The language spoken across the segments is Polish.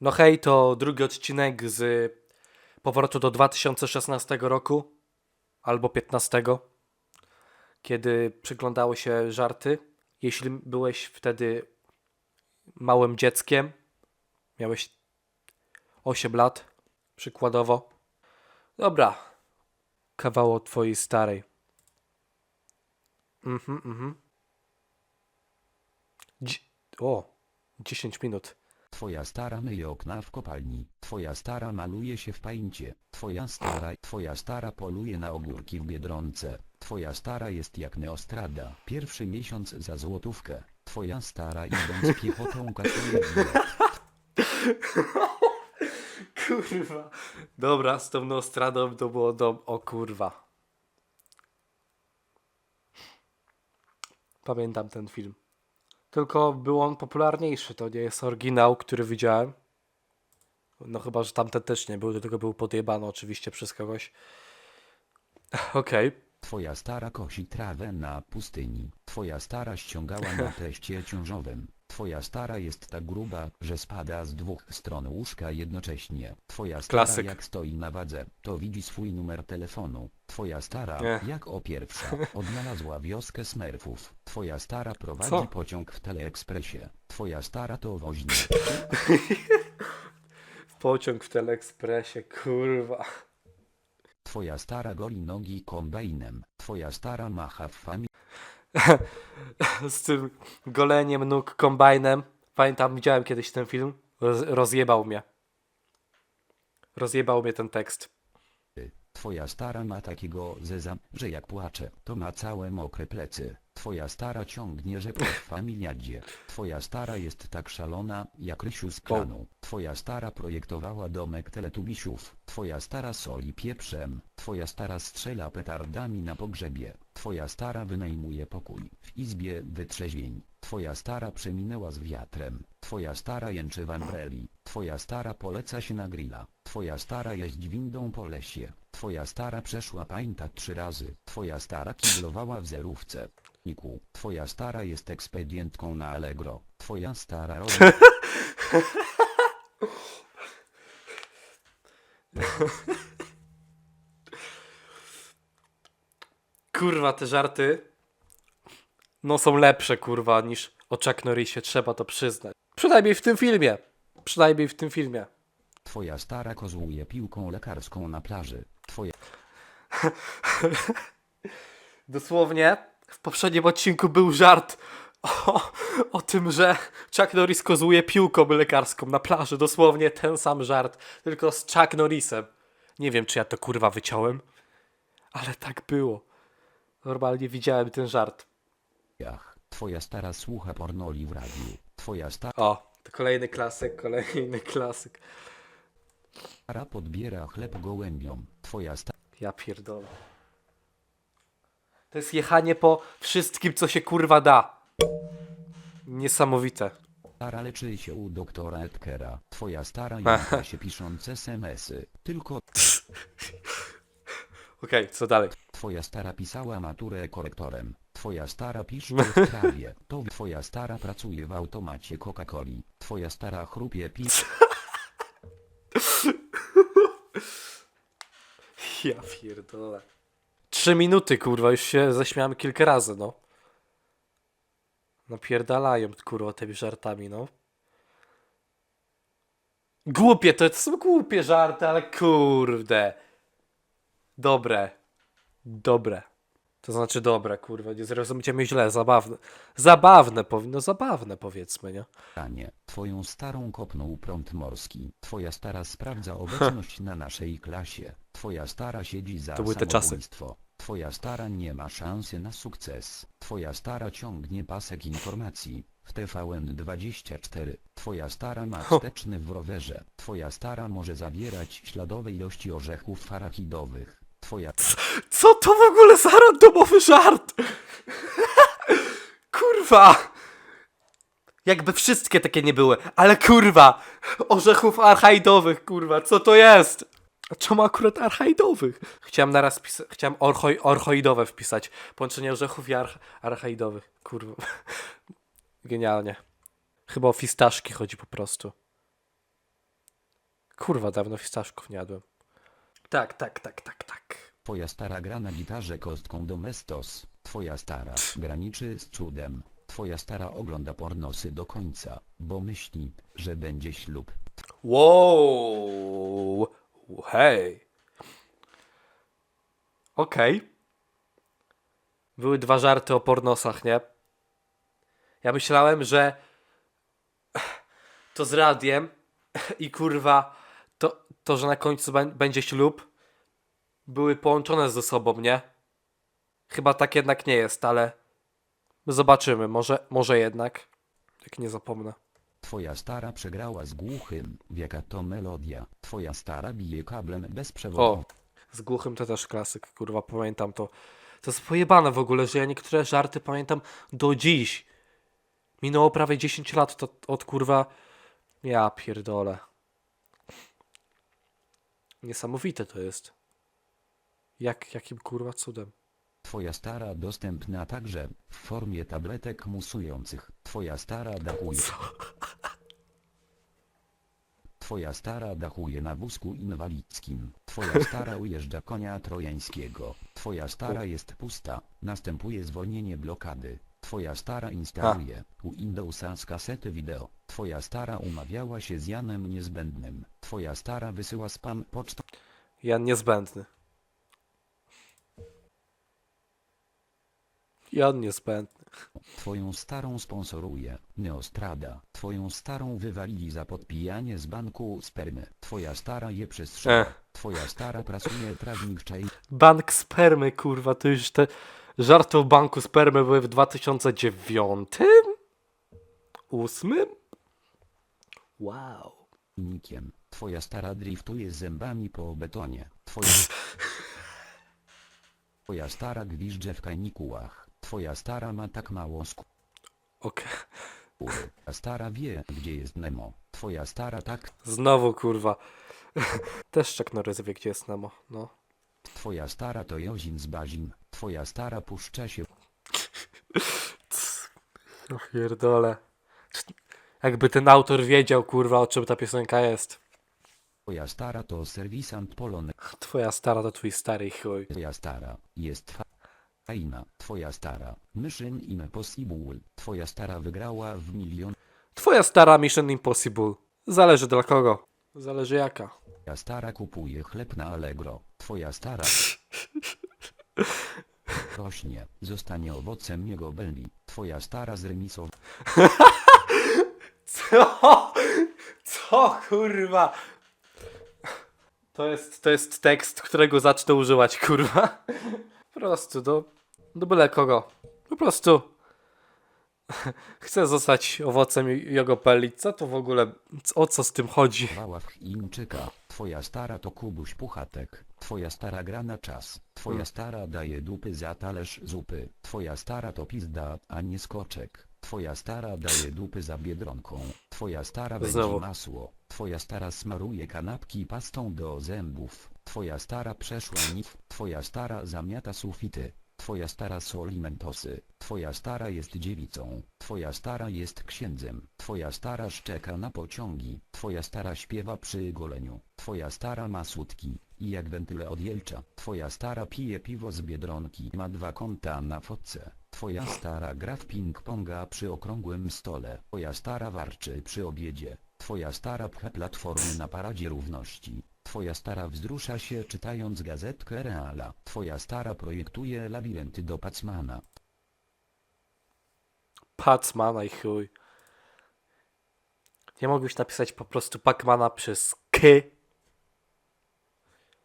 No hej, to drugi odcinek z powrotu do 2016 roku albo 15, kiedy przyglądały się żarty. Jeśli byłeś wtedy małym dzieckiem, miałeś 8 lat, przykładowo. Dobra, kawał od twojej starej. Mhm, mhm. Dzi- o, 10 minut. Twoja stara myje okna w kopalni, twoja stara maluje się w paincie, twoja stara, twoja stara poluje na ogórki w Biedronce, twoja stara jest jak Neostrada, pierwszy miesiąc za złotówkę, twoja stara idąc piechotą kasuje. Kurwa. Dobra, z tą Nostradą to było do... O kurwa. Pamiętam ten film. Tylko był on popularniejszy, to nie jest oryginał, który widziałem. No chyba, że tamten też nie był, tego był podjebany oczywiście przez kogoś. Okej. Twoja stara kosi trawę na pustyni, twoja stara ściągała na teście ciążowym, twoja stara jest tak gruba, że spada z dwóch stron łóżka jednocześnie, twoja stara Klasyk. jak stoi na wadze, to widzi swój numer telefonu, twoja stara, Nie. jak o pierwsza, odnalazła wioskę smerfów, twoja stara prowadzi Co? pociąg w teleekspresie, twoja stara to woźny, Pociąg w Teleekspresie, kurwa. twoja stara goli nogi kombajnem, twoja stara macha w familii. z tym goleniem nóg kombajnem. Pamiętam, widziałem kiedyś ten film. Roz, rozjebał mnie. Rozjebał mnie ten tekst. Twoja stara ma takiego zeza, że jak płacze, to ma całe mokre plecy. Twoja stara ciągnie rzepę w familiadzie. Twoja stara jest tak szalona, jak Rysiu z kranu. Twoja stara projektowała domek teletubisiów. Twoja stara soli pieprzem. Twoja stara strzela petardami na pogrzebie. Twoja stara wynajmuje pokój w izbie wytrzeźwień. Twoja stara przeminęła z wiatrem. Twoja stara jęczy w umbreli. Twoja stara poleca się na grilla. Twoja stara jeździ windą po lesie. Twoja stara przeszła pańta trzy razy. Twoja stara kiblowała w zerówce. Niku, twoja stara jest ekspedientką na Allegro. Twoja stara robi... Kurwa, te żarty. No są lepsze, kurwa, niż o Chuck Norrisie, trzeba to przyznać. Przynajmniej w tym filmie. Przynajmniej w tym filmie. Twoja stara kozłuje piłką lekarską na plaży. Twoja Dosłownie w poprzednim odcinku był żart o, o tym, że Chuck Norris kozłuje piłką lekarską na plaży. Dosłownie ten sam żart, tylko z Chuck Norrisem. Nie wiem, czy ja to kurwa wyciąłem, ale tak było. Normalnie widziałem ten żart. Ach, twoja stara słucha pornoli w radiu. Twoja O, to kolejny klasyk, kolejny klasyk. stara podbiera chleb gołębiom. Twoja Ja pierdolę. To jest jechanie po wszystkim, co się kurwa da. Niesamowite. stara leczy się u doktora Edkera. Twoja stara jąka się pisząc smsy. Tylko Okej, co dalej? Twoja stara pisała maturę korektorem. Twoja stara pisze w trawie. To twoja stara pracuje w automacie Coca-Coli. Twoja stara chrupie pi... Ja pierdolę. Trzy minuty, kurwa, już się zaśmiałem kilka razy, no. Napierdalają, kurwa, tymi żartami, no. Głupie, to, to są głupie żarty, ale kurde. Dobre. Dobre. To znaczy dobre, kurwa, nie zrozumcie mnie źle, zabawne. Zabawne, powinno zabawne, powiedzmy, nie? Stanie. Twoją starą kopnął prąd morski. Twoja stara sprawdza obecność na naszej klasie. Twoja stara siedzi za To były te czasy. samobójstwo. Twoja stara nie ma szansy na sukces. Twoja stara ciągnie pasek informacji. W TVN24. Twoja stara ma wsteczny w rowerze. Twoja stara może zabierać śladowe ilości orzechów arachidowych. Twoja Co to w ogóle za randomowy żart? kurwa! Jakby wszystkie takie nie były, ale kurwa! Orzechów archaidowych, kurwa, co to jest? A czemu akurat archaidowych? Chciałem naraz pisać, chciałem orchoi, orchoidowe wpisać. Połączenie orzechów i arch, archaidowych, kurwa. Genialnie. Chyba o fistaszki chodzi po prostu. Kurwa, dawno fistaszków nie jadłem. Tak, tak, tak, tak, tak. Twoja stara gra na gitarze kostką domestos. Twoja stara graniczy z cudem. Twoja stara ogląda pornosy do końca, bo myśli, że będzie ślub. Wow! Hej! Okej. Były dwa żarty o pornosach, nie? Ja myślałem, że to z radiem i kurwa to, to że na końcu bę- będzie ślub były połączone ze sobą, nie? Chyba tak jednak nie jest, ale zobaczymy. Może, może jednak. Jak nie zapomnę. Twoja stara przegrała z głuchym, jaka to melodia. Twoja stara bije kablem bez przewodu. O, z głuchym to też klasyk, kurwa, pamiętam to. To jest pojebane w ogóle, że ja niektóre żarty pamiętam do dziś. Minęło prawie 10 lat to od kurwa. Ja pierdolę. Niesamowite to jest. Jak, jakim kurwa cudem. Twoja stara dostępna także w formie tabletek musujących. Twoja stara dachuje. Twoja stara dachuje na wózku inwalidzkim. Twoja stara ujeżdża konia trojańskiego. Twoja stara jest pusta. Następuje zwolnienie blokady. Twoja stara instaluje u Windowsa z kasety wideo. Twoja stara umawiała się z Janem Niezbędnym. Twoja stara wysyła spam pocztą. Jan niezbędny. Jan niezbędny. Twoją starą sponsoruje Neostrada. Twoją starą wywalili za podpijanie z banku spermy. Twoja stara je przestrzega. Ech. Twoja stara prasuje trawnik czaj. Bank spermy, kurwa, to już te żarty o banku spermy były w 2009? Ósmym? Wow. Nikiem. Twoja stara driftuje zębami po betonie. Twoja... Twoja stara gwizdże w kajnikułach. Twoja stara ma tak mało skóry. Okej. A stara wie, gdzie jest Nemo. Twoja stara tak... Znowu, kurwa. Też Chuck Norris wie, gdzie jest Nemo, no. Twoja stara to Jozin z Bazin. Twoja stara puszcza się... O pierdole. Jakby ten autor wiedział, kurwa, o czym ta piosenka jest. Twoja stara to serwisant Polony. Twoja stara to twój stary chuj. Twoja stara jest fa- fajna. Twoja stara Mission Impossible. Twoja stara wygrała w milion. Twoja stara Mission Impossible. Zależy dla kogo. Zależy jaka. Twoja stara kupuje chleb na Allegro. Twoja stara rośnie, zostanie owocem jego belli. Twoja stara zremisowała Co? Co kurwa? To jest, to jest tekst, którego zacznę używać, kurwa. Po prostu do, do byle kogo. Po prostu. Chcę zostać owocem jego peli. Co to w ogóle, o co z tym chodzi? w Chińczyka. Twoja stara to Kubuś Puchatek. Twoja stara gra na czas. Twoja Hmm. stara daje dupy za talerz zupy. Twoja stara to pizda, a nie skoczek. Twoja stara daje dupy za biedronką. Twoja stara będzie masło. Twoja stara smaruje kanapki pastą do zębów. Twoja stara przeszła nit. Twoja stara zamiata sufity. Twoja stara soli mentosy. Twoja stara jest dziewicą. Twoja stara jest księdzem. Twoja stara szczeka na pociągi. Twoja stara śpiewa przy goleniu. Twoja stara ma sutki. I jak wentyle od jelcza. Twoja stara pije piwo z biedronki. Ma dwa konta na fotce. Twoja stara gra w ping-ponga przy okrągłym stole. Twoja stara warczy przy obiedzie. Twoja stara pcha platformy na paradzie równości. Twoja stara wzrusza się czytając gazetkę Reala. Twoja stara projektuje labirynty do Pacmana. Pacmana i chuj. Nie mogłeś napisać po prostu Pacmana przez K.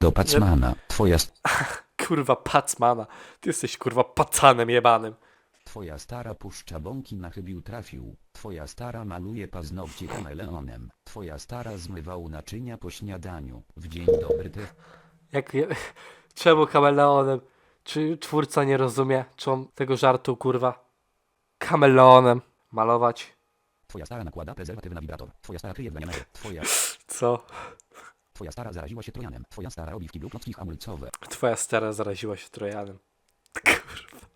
Do Pacmana. Twoja, Kurwa, Pacmana. Ty jesteś kurwa pacanem jebanym. Twoja stara puszcza bąki na chybił trafił. Twoja stara maluje paznokcie kameleonem. Twoja stara zmywał naczynia po śniadaniu. W dzień dobry ty. Jak, czemu kameleonem? Czy twórca nie rozumie, czy on tego żartu, kurwa, kameleonem malować? Twoja stara nakłada prezerwatyw na wibrator. Twoja stara kryje w. Twoja, Co? twoja stara zaraziła się trojanem. Twoja stara robi w kiblu klocki hamulcowe. Twoja stara zaraziła się Trojanem. Kurwa.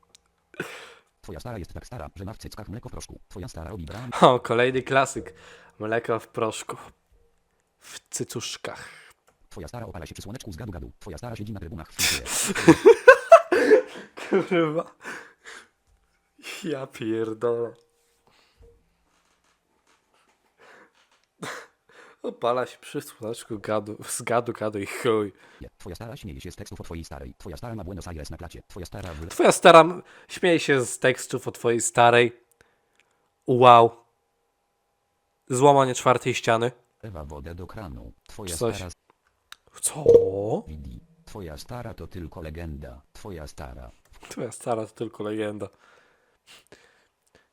Twoja stara jest tak stara, że ma w cyckach mleko w proszku. Twoja stara robi bram. O, kolejny klasyk. Mleko w proszku. W cycuszkach. Twoja stara opala się przy słoneczku z gadu gadu. Twoja stara siedzi na trybunach. Kurwa. Ja pierdolę. Opala się przy słoneczku gadu, z gadu, gadu i chuj. Twoja stara śmieje się z tekstów o twojej starej. Twoja stara ma Buenos Aires na placie. Twoja stara w Twoja stara śmieje się z tekstów o twojej starej. Wow. Złamanie czwartej ściany. lewa wodę do kranu. Twoja Coś. stara Co? widzi. Twoja stara to tylko legenda. Twoja stara. Twoja stara to tylko legenda.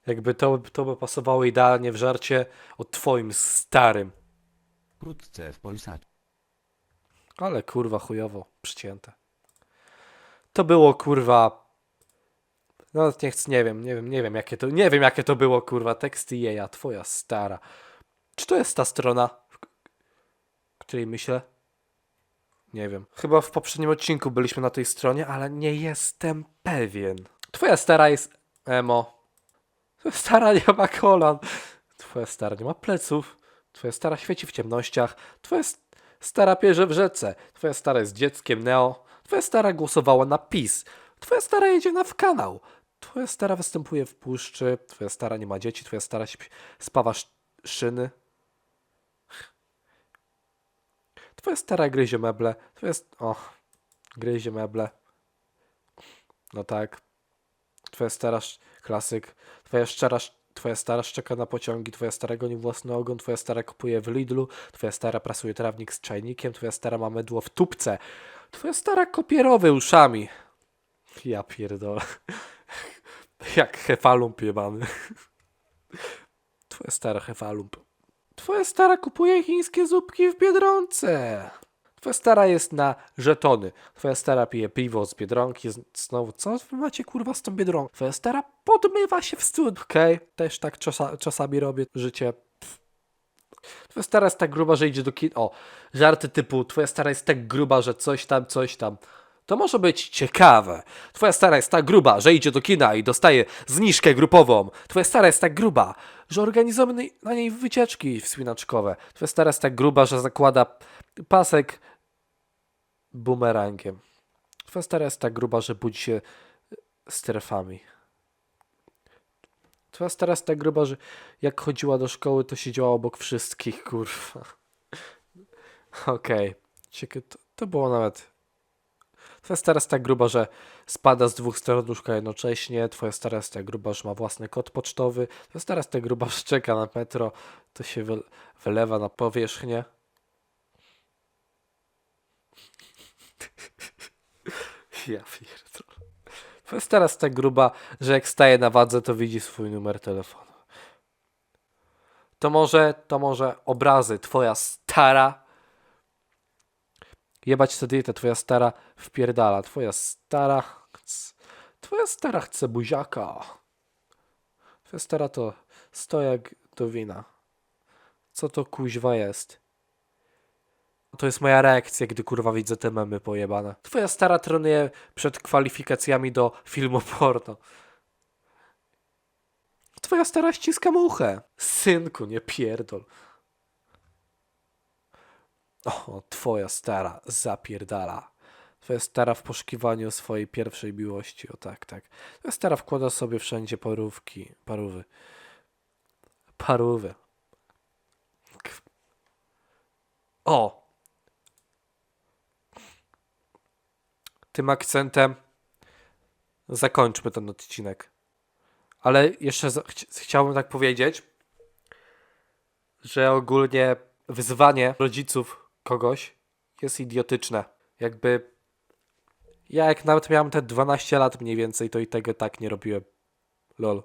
Jakby to, to by pasowało idealnie w żarcie o twoim starym. Wkrótce w Polsacie. Ale kurwa chujowo przycięte. To było kurwa. No nie chcę, nie wiem, nie wiem, nie wiem jakie to, nie wiem jakie to było kurwa. Teksty jeja, twoja stara. Czy to jest ta strona, w której myślę? Nie wiem. Chyba w poprzednim odcinku byliśmy na tej stronie, ale nie jestem pewien. Twoja stara jest emo. Twoja stara nie ma kolan. Twoja stara nie ma pleców. Twoja stara świeci w ciemnościach. Twoja stara pierze w rzece. Twoja stara jest dzieckiem Neo. Twoja stara głosowała na PiS. Twoja stara jedzie na w kanał. Twoja stara występuje w puszczy. Twoja stara nie ma dzieci. Twoja stara spawa sz- szyny. Twoja stara gryzie meble. Twoja... O, gryzie meble. No tak. Twoja stara klasyk. Twoja szczera sz- Twoja stara szczeka na pociągi, twoja stara goni własny ogon, twoja stara kupuje w Lidlu, twoja stara prasuje trawnik z czajnikiem, twoja stara ma mydło w tubce, twoja stara kopierowy uszami. Ja pierdolę. Jak hefalump jebany. Twoja stara hefalump. Twoja stara kupuje chińskie zupki w Biedronce. Twoja stara jest na żetony. Twoja stara pije piwo z Biedronki. Znowu, co wy macie kurwa z tą Biedronką? Twoja stara podmywa się w stód. Okej, też tak czasa, czasami robię życie. Pff. Twoja stara jest tak gruba, że idzie do kin... O, żarty typu twoja stara jest tak gruba, że coś tam, coś tam. To może być ciekawe. Twoja stara jest tak gruba, że idzie do kina i dostaje zniżkę grupową. Twoja stara jest tak gruba, że organizujemy na niej wycieczki wspinaczkowe. Twoja stara jest tak gruba, że zakłada pasek bumerangiem. Stara jest tak gruba, że budzi się strefami. Twoja stara jest tak gruba, że jak chodziła do szkoły, to siedziała obok wszystkich, kurwa. Okej. Ciekawe, to, to było nawet... Twoja stara jest tak gruba, że spada z dwóch stron łóżka jednocześnie. Twoja stara jest tak gruba, że ma własny kod pocztowy. Twoja stara jest tak gruba, że czeka na metro. To się wy, wylewa na powierzchnię. Ja pierdolę. Stara jest tak gruba, że jak staje na wadze, to widzi swój numer telefonu. To może, to może obrazy. Twoja stara. Jebać tę dietę, twoja stara wpierdala. Twoja stara. Twoja stara chce buziaka. Twoja stara to stojak do wina. Co to kuźwa jest? To jest moja reakcja, gdy kurwa widzę te memy pojebane. Twoja stara trenuje przed kwalifikacjami do filmu porno. Twoja stara ściska muchę. Synku, nie pierdol. O, twoja stara zapierdala. Twoja stara w poszukiwaniu swojej pierwszej miłości. O tak, tak. Twoja stara wkłada sobie wszędzie parówki. Parówy. Parówy. O! Tym akcentem zakończmy ten odcinek. Ale jeszcze chci- chciałbym tak powiedzieć, że ogólnie wyzwanie rodziców kogoś jest idiotyczne. Jakby ja jak nawet miałem te 12 lat mniej więcej, to i tego tak nie robiłem. Lol.